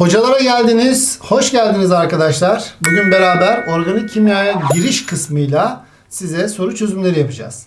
Hocalara geldiniz. Hoş geldiniz arkadaşlar. Bugün beraber organik kimyaya giriş kısmıyla size soru çözümleri yapacağız.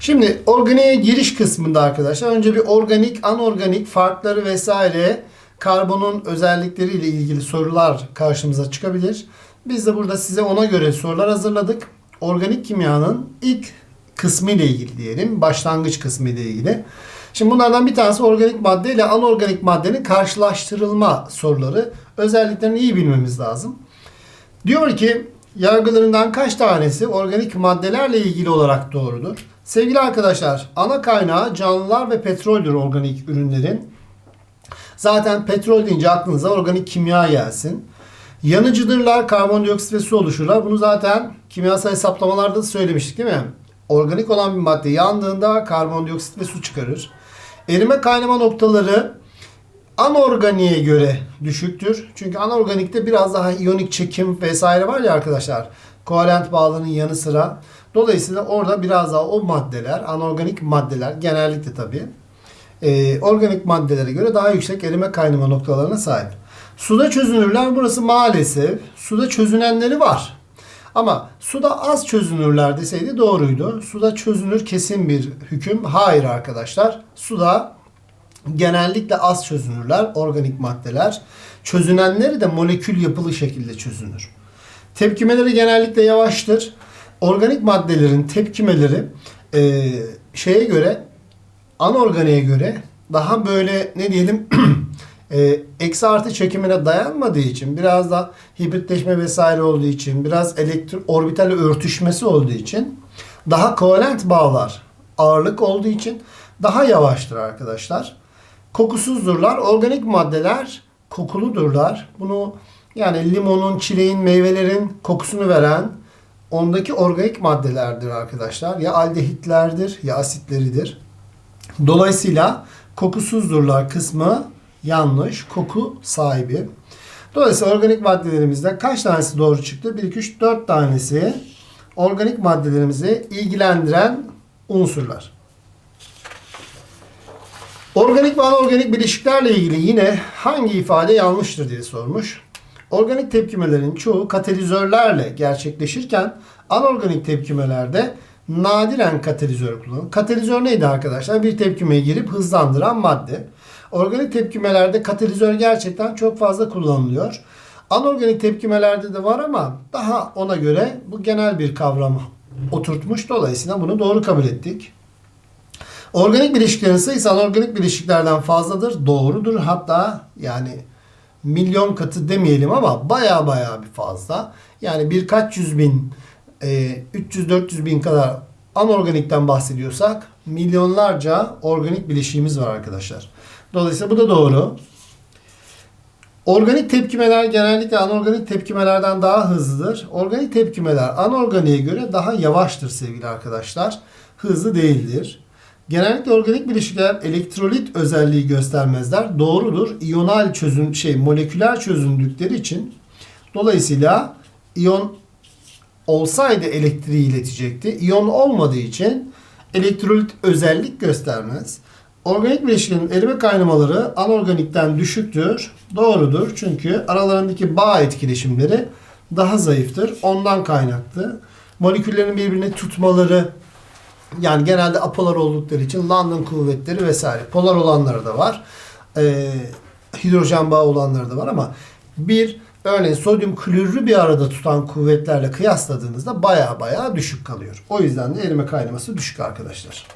Şimdi organiğe giriş kısmında arkadaşlar önce bir organik, anorganik farkları vesaire karbonun özellikleriyle ilgili sorular karşımıza çıkabilir. Biz de burada size ona göre sorular hazırladık. Organik kimyanın ilk kısmı ile ilgili diyelim. Başlangıç kısmı ile ilgili. Şimdi bunlardan bir tanesi organik madde ile anorganik maddenin karşılaştırılma soruları. Özelliklerini iyi bilmemiz lazım. Diyor ki yargılarından kaç tanesi organik maddelerle ilgili olarak doğrudur? Sevgili arkadaşlar ana kaynağı canlılar ve petroldür organik ürünlerin. Zaten petrol deyince aklınıza organik kimya gelsin. Yanıcıdırlar, karbondioksit ve su oluşurlar. Bunu zaten kimyasal hesaplamalarda da söylemiştik değil mi? Organik olan bir madde yandığında karbondioksit ve su çıkarır. Erime kaynama noktaları anorganiğe göre düşüktür. Çünkü anorganikte biraz daha iyonik çekim vesaire var ya arkadaşlar. Kovalent bağlarının yanı sıra. Dolayısıyla orada biraz daha o maddeler, anorganik maddeler genellikle tabii e, organik maddelere göre daha yüksek erime kaynama noktalarına sahip. Suda çözünürler burası maalesef. Suda çözünenleri var. Ama suda az çözünürler deseydi doğruydu. Suda çözünür kesin bir hüküm. Hayır arkadaşlar. Suda genellikle az çözünürler organik maddeler. Çözünenleri de molekül yapılı şekilde çözünür. Tepkimeleri genellikle yavaştır. Organik maddelerin tepkimeleri e, şeye göre anorganiğe göre daha böyle ne diyelim e, eksi artı çekimine dayanmadığı için biraz da hibritleşme vesaire olduğu için biraz elektro orbital örtüşmesi olduğu için daha kovalent bağlar ağırlık olduğu için daha yavaştır arkadaşlar. Kokusuzdurlar. Organik maddeler kokuludurlar. Bunu yani limonun, çileğin, meyvelerin kokusunu veren ondaki organik maddelerdir arkadaşlar. Ya aldehitlerdir ya asitleridir. Dolayısıyla kokusuzdurlar kısmı yanlış. Koku sahibi. Dolayısıyla organik maddelerimizden kaç tanesi doğru çıktı? 1, 2, 3, 4 tanesi organik maddelerimizi ilgilendiren unsurlar. Organik ve anorganik bileşiklerle ilgili yine hangi ifade yanlıştır diye sormuş. Organik tepkimelerin çoğu katalizörlerle gerçekleşirken anorganik tepkimelerde nadiren katalizör kullanılır. Katalizör neydi arkadaşlar? Bir tepkimeye girip hızlandıran madde. Organik tepkimelerde katalizör gerçekten çok fazla kullanılıyor. Anorganik tepkimelerde de var ama daha ona göre bu genel bir kavram oturtmuş. Dolayısıyla bunu doğru kabul ettik. Organik bileşiklerin sayısı anorganik bileşiklerden fazladır. Doğrudur. Hatta yani milyon katı demeyelim ama baya baya bir fazla. Yani birkaç yüz bin, 300-400 bin kadar anorganikten bahsediyorsak milyonlarca organik bileşiğimiz var arkadaşlar. Dolayısıyla bu da doğru. Organik tepkimeler genellikle anorganik tepkimelerden daha hızlıdır. Organik tepkimeler anorganiğe göre daha yavaştır sevgili arkadaşlar. Hızlı değildir. Genellikle organik bileşikler elektrolit özelliği göstermezler. Doğrudur. İyonal çözün şey moleküler çözündükleri için dolayısıyla iyon olsaydı elektriği iletecekti. İyon olmadığı için elektrolit özellik göstermez. Organik bileşiklerin erime kaynamaları anorganikten düşüktür. Doğrudur. Çünkü aralarındaki bağ etkileşimleri daha zayıftır. Ondan kaynaklı. Moleküllerin birbirini tutmaları yani genelde apolar oldukları için London kuvvetleri vesaire. Polar olanları da var. Ee, hidrojen bağı olanları da var ama bir örneğin sodyum klorürü bir arada tutan kuvvetlerle kıyasladığınızda baya baya düşük kalıyor. O yüzden de erime kaynaması düşük arkadaşlar.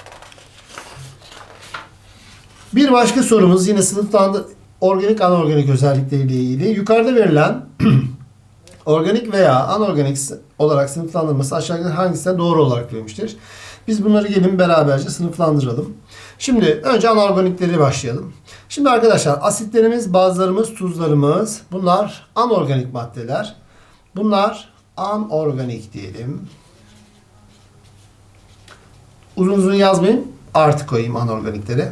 Bir başka sorumuz yine sınıflandı organik anorganik özellikleriyle ilgili. Yukarıda verilen organik veya anorganik olarak sınıflandırması aşağıdaki hangisine doğru olarak verilmiştir? Biz bunları gelin beraberce sınıflandıralım. Şimdi önce anorganikleri başlayalım. Şimdi arkadaşlar asitlerimiz, bazlarımız, tuzlarımız bunlar anorganik maddeler. Bunlar anorganik diyelim. Uzun uzun yazmayayım. Artı koyayım anorganiklere.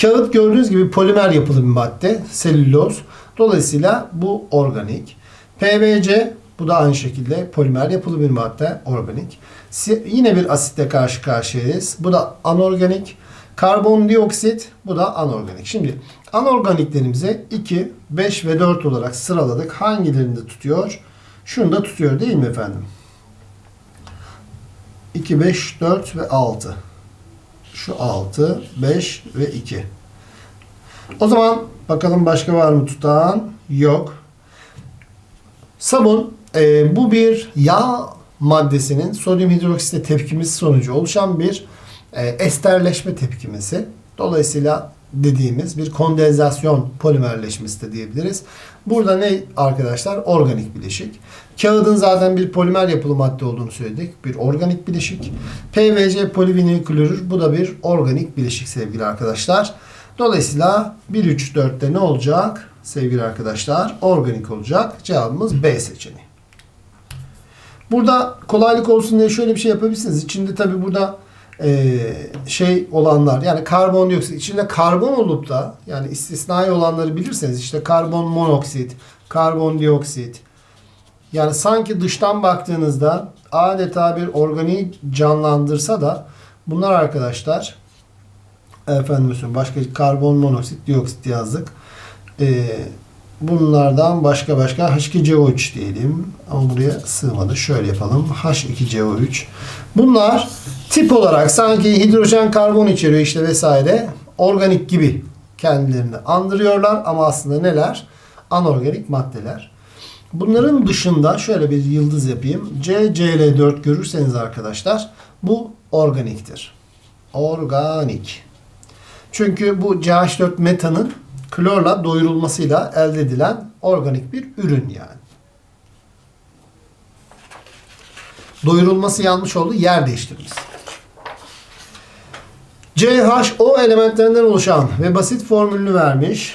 Kağıt gördüğünüz gibi polimer yapılı bir madde. Selüloz. Dolayısıyla bu organik. PVC bu da aynı şekilde polimer yapılı bir madde organik. Yine bir asitle karşı karşıyayız. Bu da anorganik. Karbondioksit bu da anorganik. Şimdi anorganiklerimize 2, 5 ve 4 olarak sıraladık. Hangilerini tutuyor? Şunu da tutuyor değil mi efendim? 2, 5, 4 ve 6. Şu 6, 5 ve 2. O zaman bakalım başka var mı tutan? Yok. Sabun e, bu bir yağ maddesinin sodyum hidroksitle tepkimesi sonucu oluşan bir e, esterleşme tepkimesi. Dolayısıyla dediğimiz bir kondensasyon polimerleşmesi de diyebiliriz. Burada ne arkadaşlar? Organik bileşik. Kağıdın zaten bir polimer yapılı madde olduğunu söyledik. Bir organik bileşik. PVC polivinil klorür bu da bir organik bileşik sevgili arkadaşlar. Dolayısıyla 1, 3, 4'te ne olacak sevgili arkadaşlar? Organik olacak. Cevabımız B seçeneği. Burada kolaylık olsun diye şöyle bir şey yapabilirsiniz. İçinde tabi burada e, şey olanlar yani karbondioksit içinde karbon olup da yani istisnai olanları bilirseniz işte karbon monoksit, karbondioksit yani sanki dıştan baktığınızda adeta bir organiği canlandırsa da bunlar arkadaşlar efendim başka karbon monoksit, dioksit yazdık. E, bunlardan başka başka H2CO3 diyelim. Ama buraya sığmadı. Şöyle yapalım. H2CO3. Bunlar tip olarak sanki hidrojen karbon içeriyor işte vesaire. Organik gibi kendilerini andırıyorlar ama aslında neler? Anorganik maddeler. Bunların dışında şöyle bir yıldız yapayım. CCl4 görürseniz arkadaşlar bu organiktir. Organik. Çünkü bu CH4 metanın klorla doyurulmasıyla elde edilen organik bir ürün yani. Doyurulması yanlış oldu. Yer değiştiririz. CHO elementlerinden oluşan ve basit formülünü vermiş.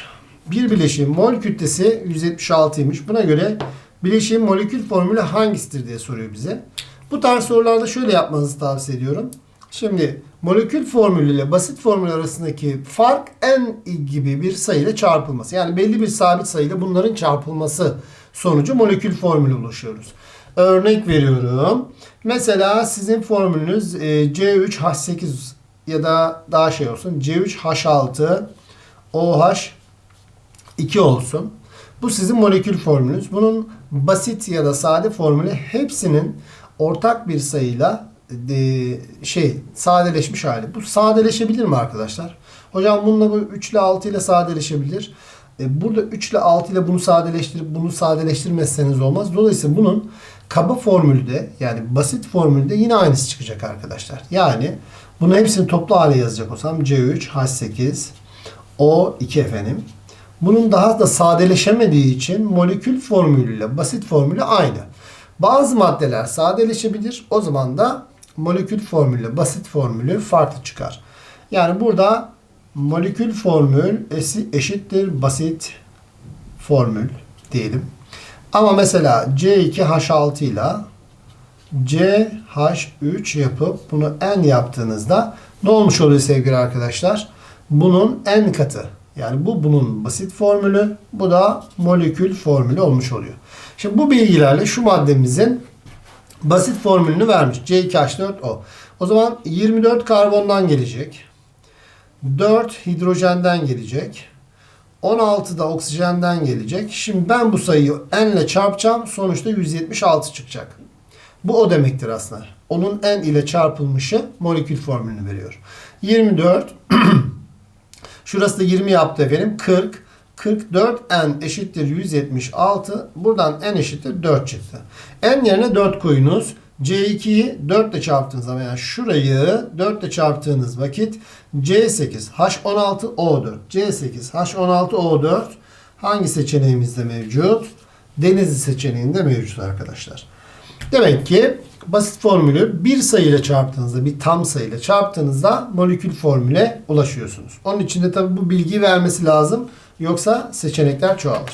Bir bileşiğin mol kütlesi 176'ymış. Buna göre bileşiğin molekül formülü hangisidir diye soruyor bize. Bu tarz sorularda şöyle yapmanızı tavsiye ediyorum. Şimdi molekül formülü ile basit formül arasındaki fark n gibi bir sayıyla çarpılması. Yani belli bir sabit sayıyla bunların çarpılması sonucu molekül formülü ulaşıyoruz. Örnek veriyorum. Mesela sizin formülünüz e, C3H8 ya da daha şey olsun C3H6 OH2 olsun. Bu sizin molekül formülünüz. Bunun basit ya da sade formülü hepsinin ortak bir sayıyla e, şey sadeleşmiş hali. Bu sadeleşebilir mi arkadaşlar? Hocam bununla bu 3 ile 6 ile sadeleşebilir. E, burada 3 ile 6 ile bunu sadeleştirip bunu sadeleştirmezseniz olmaz. Dolayısıyla bunun kaba formülde yani basit formülde yine aynısı çıkacak arkadaşlar. Yani bunu hepsini toplu hale yazacak olsam C3, H8, O2 efendim. Bunun daha da sadeleşemediği için molekül formülüyle basit formülü aynı. Bazı maddeler sadeleşebilir. O zaman da molekül formülü, basit formülü farklı çıkar. Yani burada molekül formül eşittir basit formül diyelim. Ama mesela C2H6 ile CH3 yapıp bunu N yaptığınızda ne olmuş oluyor sevgili arkadaşlar? Bunun N katı. Yani bu bunun basit formülü. Bu da molekül formülü olmuş oluyor. Şimdi bu bilgilerle şu maddemizin basit formülünü vermiş. C2H4O. O zaman 24 karbondan gelecek. 4 hidrojenden gelecek. 16 da oksijenden gelecek. Şimdi ben bu sayıyı n ile çarpacağım. Sonuçta 176 çıkacak. Bu o demektir aslında. Onun n ile çarpılmışı molekül formülünü veriyor. 24 Şurası da 20 yaptı efendim. 40 44n eşittir 176. Buradan n eşittir 4 çıktı. n yerine 4 koyunuz. C2'yi 4 ile çarptığınız zaman yani şurayı 4 ile çarptığınız vakit C8 H16 O4 C8 H16 O4 hangi seçeneğimizde mevcut? Denizli seçeneğinde mevcut arkadaşlar. Demek ki basit formülü bir sayıyla çarptığınızda, bir tam sayıyla çarptığınızda molekül formüle ulaşıyorsunuz. Onun için de tabi bu bilgiyi vermesi lazım. Yoksa seçenekler çoğalır.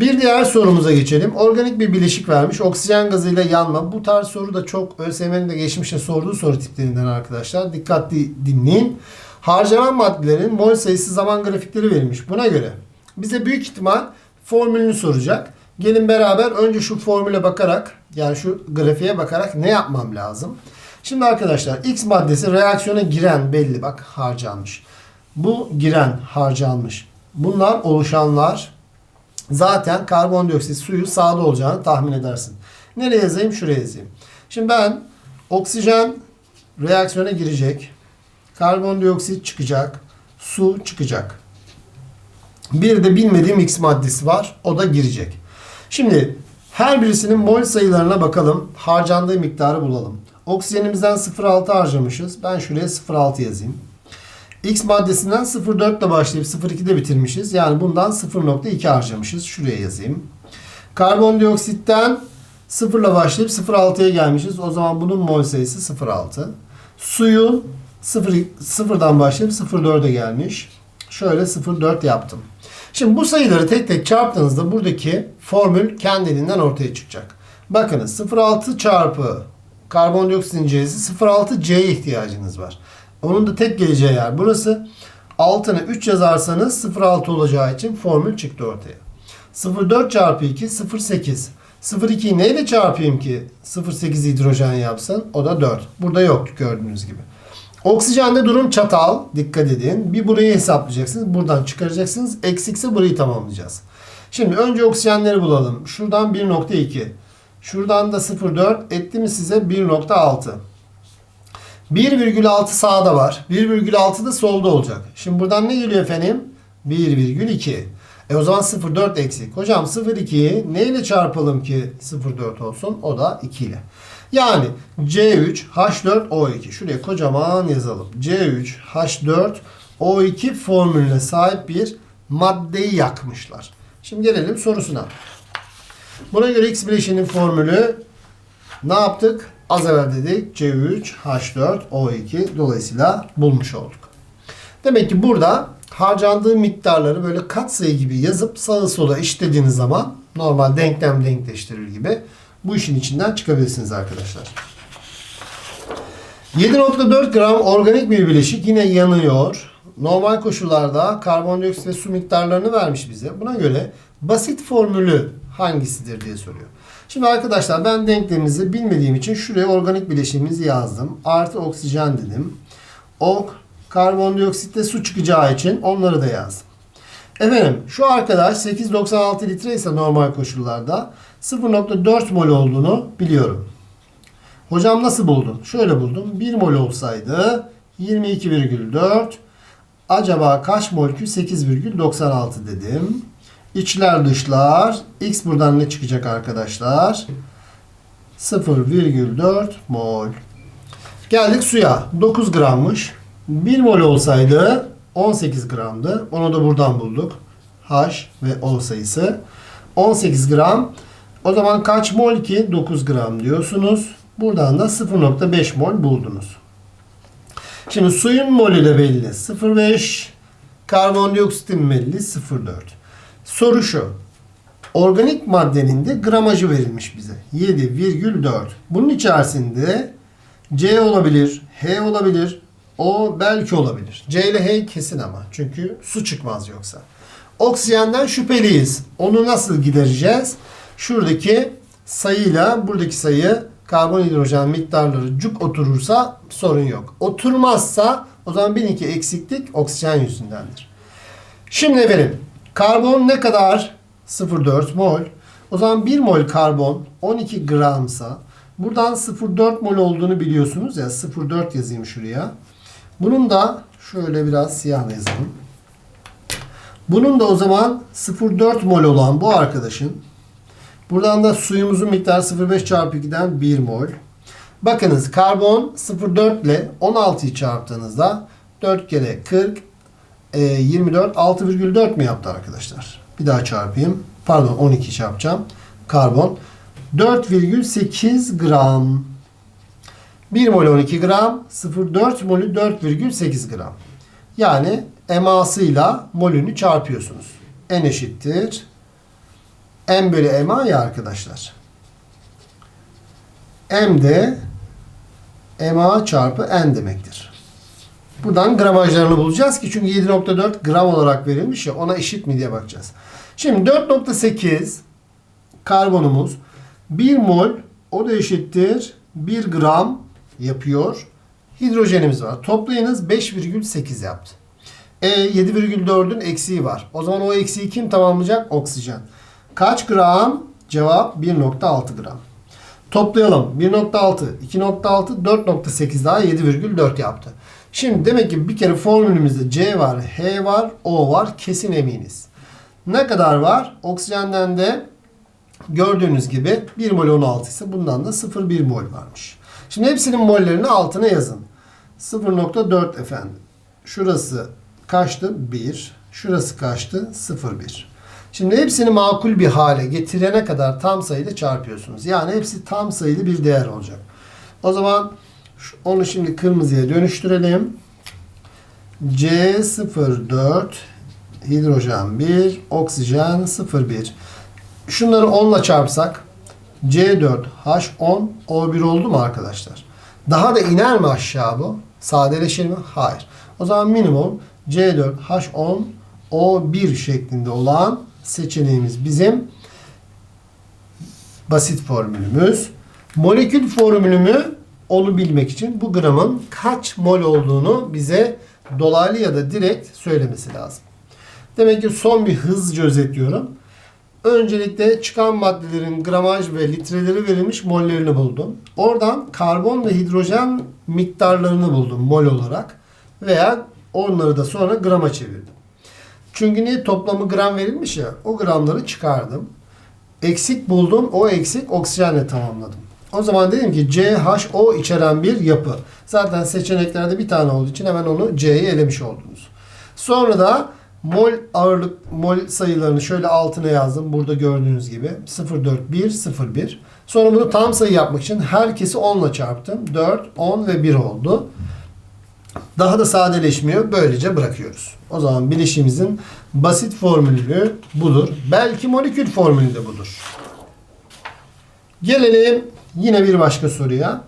Bir diğer sorumuza geçelim. Organik bir bileşik vermiş. Oksijen gazıyla yanma. Bu tarz soru da çok ÖSYM'nin de geçmişte sorduğu soru tiplerinden arkadaşlar. Dikkatli dinleyin. Harcanan maddelerin mol sayısı zaman grafikleri verilmiş. Buna göre bize büyük ihtimal formülünü soracak. Gelin beraber önce şu formüle bakarak yani şu grafiğe bakarak ne yapmam lazım? Şimdi arkadaşlar X maddesi reaksiyona giren belli bak harcanmış. Bu giren harcanmış. Bunlar oluşanlar zaten karbondioksit suyu sağda olacağını tahmin edersin. Nereye yazayım? Şuraya yazayım. Şimdi ben oksijen reaksiyona girecek. Karbondioksit çıkacak. Su çıkacak. Bir de bilmediğim X maddesi var. O da girecek. Şimdi her birisinin mol sayılarına bakalım. Harcandığı miktarı bulalım. Oksijenimizden 0,6 harcamışız. Ben şuraya 0,6 yazayım. X maddesinden 0,4 ile başlayıp 0,2'de bitirmişiz. Yani bundan 0,2 harcamışız. Şuraya yazayım. Karbondioksitten 0 ile başlayıp 0,6'ya gelmişiz. O zaman bunun mol sayısı 0,6. Suyun 0, 0'dan başlayıp 0,4'e gelmiş. Şöyle 0,4 yaptım. Şimdi bu sayıları tek tek çarptığınızda buradaki formül kendiliğinden ortaya çıkacak. Bakınız 0,6 çarpı karbondioksitin C'si 0,6 C'ye ihtiyacınız var. Onun da tek geleceği yer burası. Altına 3 yazarsanız 0,6 olacağı için formül çıktı ortaya. 0,4 çarpı 2 0,8. 0,2'yi neyle çarpayım ki 0,8 hidrojen yapsın? O da 4. Burada yok gördüğünüz gibi. Oksijende durum çatal. Dikkat edin. Bir burayı hesaplayacaksınız. Buradan çıkaracaksınız. Eksikse burayı tamamlayacağız. Şimdi önce oksijenleri bulalım. Şuradan 1.2. Şuradan da 0.4. Etti mi size 1.6. 1,6 sağda var. 1,6 da solda olacak. Şimdi buradan ne geliyor efendim? 1,2. E o zaman 0,4 eksik. Hocam 0,2'yi neyle çarpalım ki 0,4 olsun? O da 2 ile. Yani C3 H4 O2. Şuraya kocaman yazalım. C3 H4 O2 formülüne sahip bir maddeyi yakmışlar. Şimdi gelelim sorusuna. Buna göre X bileşinin formülü ne yaptık? Az evvel dedik C3 H4 O2 dolayısıyla bulmuş olduk. Demek ki burada harcandığı miktarları böyle katsayı gibi yazıp sağa sola eşitlediğiniz zaman normal denklem denkleştirir gibi bu işin içinden çıkabilirsiniz arkadaşlar. 7.4 gram organik bir bileşik yine yanıyor. Normal koşullarda karbondioksit ve su miktarlarını vermiş bize. Buna göre basit formülü hangisidir diye soruyor. Şimdi arkadaşlar ben denklemimizi bilmediğim için şuraya organik bileşiğimizi yazdım. Artı oksijen dedim. Ok, karbondioksitte su çıkacağı için onları da yazdım. Efendim şu arkadaş 8.96 litre ise normal koşullarda 0.4 mol olduğunu biliyorum. Hocam nasıl buldun? Şöyle buldum. 1 mol olsaydı 22,4 acaba kaç mol ki 8,96 dedim. İçler dışlar. X buradan ne çıkacak arkadaşlar? 0,4 mol. Geldik suya. 9 grammış. 1 mol olsaydı 18 gramdı. Onu da buradan bulduk. H ve O sayısı. 18 gram. O zaman kaç mol ki? 9 gram diyorsunuz. Buradan da 0.5 mol buldunuz. Şimdi suyun molü de belli. 0.5. Karbondioksitin belli. 0.4. Soru şu. Organik maddenin de gramajı verilmiş bize. 7,4. Bunun içerisinde C olabilir, H olabilir, O belki olabilir. C ile H kesin ama. Çünkü su çıkmaz yoksa. Oksijenden şüpheliyiz. Onu nasıl gidereceğiz? Şuradaki sayıyla buradaki sayı karbon hidrojen miktarları cuk oturursa sorun yok. Oturmazsa o zaman 1002 eksiklik oksijen yüzündendir. Şimdi efendim karbon ne kadar? 0,4 mol. O zaman 1 mol karbon 12 gramsa buradan 0,4 mol olduğunu biliyorsunuz ya 0,4 yazayım şuraya. Bunun da şöyle biraz siyahla yazalım. Bunun da o zaman 0,4 mol olan bu arkadaşın buradan da suyumuzun miktarı 0,5 çarpı 2'den 1 mol. Bakınız karbon 0,4 ile 16'yı çarptığınızda 4 kere 40 e, 24 6,4 mi yaptı arkadaşlar? Bir daha çarpayım. Pardon 12 çarpacağım. Karbon 4,8 gram. 1 mol 12 gram. 0,4 molü 4,8 gram. Yani emasıyla molünü çarpıyorsunuz. N eşittir. M bölü ema ya arkadaşlar. M de ema çarpı N demektir. Buradan gramajlarını bulacağız ki çünkü 7.4 gram olarak verilmiş ya ona eşit mi diye bakacağız. Şimdi 4.8 karbonumuz 1 mol o da eşittir 1 gram yapıyor. Hidrojenimiz var. Toplayınız 5,8 yaptı. E 7,4'ün eksiği var. O zaman o eksiği kim tamamlayacak? Oksijen. Kaç gram? Cevap 1.6 gram. Toplayalım. 1.6, 2.6, 4.8 daha 7,4 yaptı. Şimdi demek ki bir kere formülümüzde C var, H var, O var. Kesin eminiz. Ne kadar var? Oksijenden de gördüğünüz gibi 1 mol 16 ise bundan da 0,1 mol varmış. Şimdi hepsinin mollerini altına yazın. 0.4 efendim. Şurası kaçtı? 1. Şurası kaçtı? 0,1. Şimdi hepsini makul bir hale getirene kadar tam sayıda çarpıyorsunuz. Yani hepsi tam sayılı bir değer olacak. O zaman onu şimdi kırmızıya dönüştürelim. C04 hidrojen 1, oksijen 01. Şunları 10 ile çarpsak C4 H10 O1 oldu mu arkadaşlar? Daha da iner mi aşağı bu? Sadeleşir mi? Hayır. O zaman minimum C4 H10 O1 şeklinde olan seçeneğimiz bizim basit formülümüz. Molekül formülümü onu bilmek için bu gramın kaç mol olduğunu bize dolaylı ya da direkt söylemesi lazım. Demek ki son bir hızlıca özetliyorum. Öncelikle çıkan maddelerin gramaj ve litreleri verilmiş mollerini buldum. Oradan karbon ve hidrojen miktarlarını buldum mol olarak. Veya onları da sonra grama çevirdim. Çünkü niye toplamı gram verilmiş ya o gramları çıkardım. Eksik buldum. O eksik oksijenle tamamladım. O zaman dedim ki CHO içeren bir yapı. Zaten seçeneklerde bir tane olduğu için hemen onu C'ye elemiş oldunuz. Sonra da mol ağırlık mol sayılarını şöyle altına yazdım. Burada gördüğünüz gibi 04101. Sonra bunu tam sayı yapmak için herkesi 10 ile çarptım. 4, 10 ve 1 oldu. Daha da sadeleşmiyor. Böylece bırakıyoruz. O zaman bileşimizin basit formülü budur. Belki molekül formülü de budur. Gelelim yine bir başka soruya.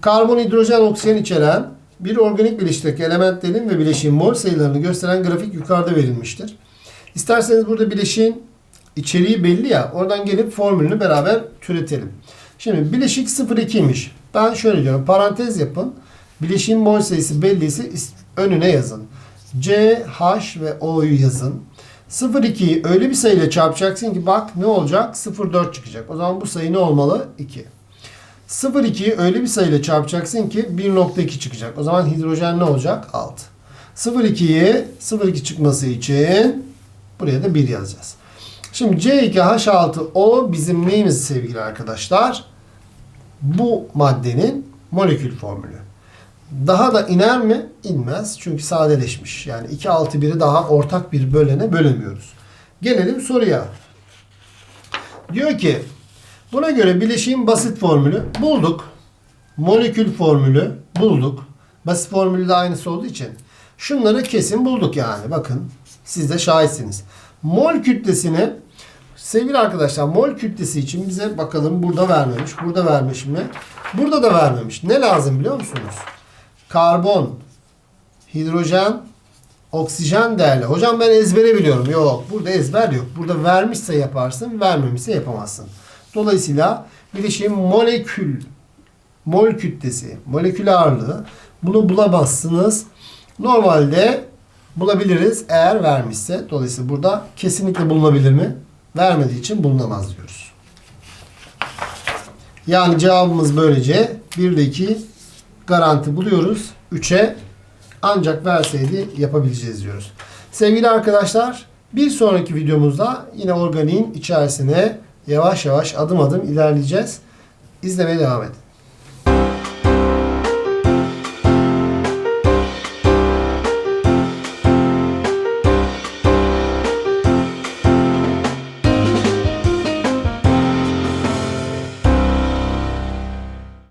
Karbon, hidrojen, oksijen içeren bir organik bileşikteki elementlerin ve bileşiğin mol sayılarını gösteren grafik yukarıda verilmiştir. İsterseniz burada bileşiğin içeriği belli ya. Oradan gelip formülünü beraber türetelim. Şimdi bileşik 0,2'ymiş. Ben şöyle diyorum. Parantez yapın. Bileşiğin mol sayısı belliyse önüne yazın. C, H ve O'yu yazın. 0,2'yi öyle bir sayıyla çarpacaksın ki bak ne olacak? 0,4 çıkacak. O zaman bu sayı ne olmalı? 2. 0,2'yi öyle bir sayıyla çarpacaksın ki 1,2 çıkacak. O zaman hidrojen ne olacak? 6. 0,2'yi 0,2 çıkması için buraya da 1 yazacağız. Şimdi C2H6O bizim neyimiz sevgili arkadaşlar? Bu maddenin molekül formülü. Daha da iner mi? İnmez. Çünkü sadeleşmiş. Yani 2 6 1'i daha ortak bir bölene bölemiyoruz. Gelelim soruya. Diyor ki buna göre bileşiğin basit formülü bulduk. Molekül formülü bulduk. Basit formülü de aynısı olduğu için. Şunları kesin bulduk yani. Bakın siz de şahitsiniz. Mol kütlesini sevgili arkadaşlar mol kütlesi için bize bakalım burada vermemiş. Burada vermiş mi? Burada da vermemiş. Ne lazım biliyor musunuz? Karbon, hidrojen, oksijen değerli. Hocam ben ezbere biliyorum. Yok burada ezber yok. Burada vermişse yaparsın, vermemişse yapamazsın. Dolayısıyla bileşiğin molekül, mol kütlesi, molekül ağırlığı bunu bulamazsınız. Normalde bulabiliriz eğer vermişse. Dolayısıyla burada kesinlikle bulunabilir mi? Vermediği için bulunamaz diyoruz. Yani cevabımız böylece 1 ile 2 garanti buluyoruz. 3'e ancak verseydi yapabileceğiz diyoruz. Sevgili arkadaşlar bir sonraki videomuzda yine organiğin içerisine yavaş yavaş adım adım ilerleyeceğiz. İzlemeye devam edin.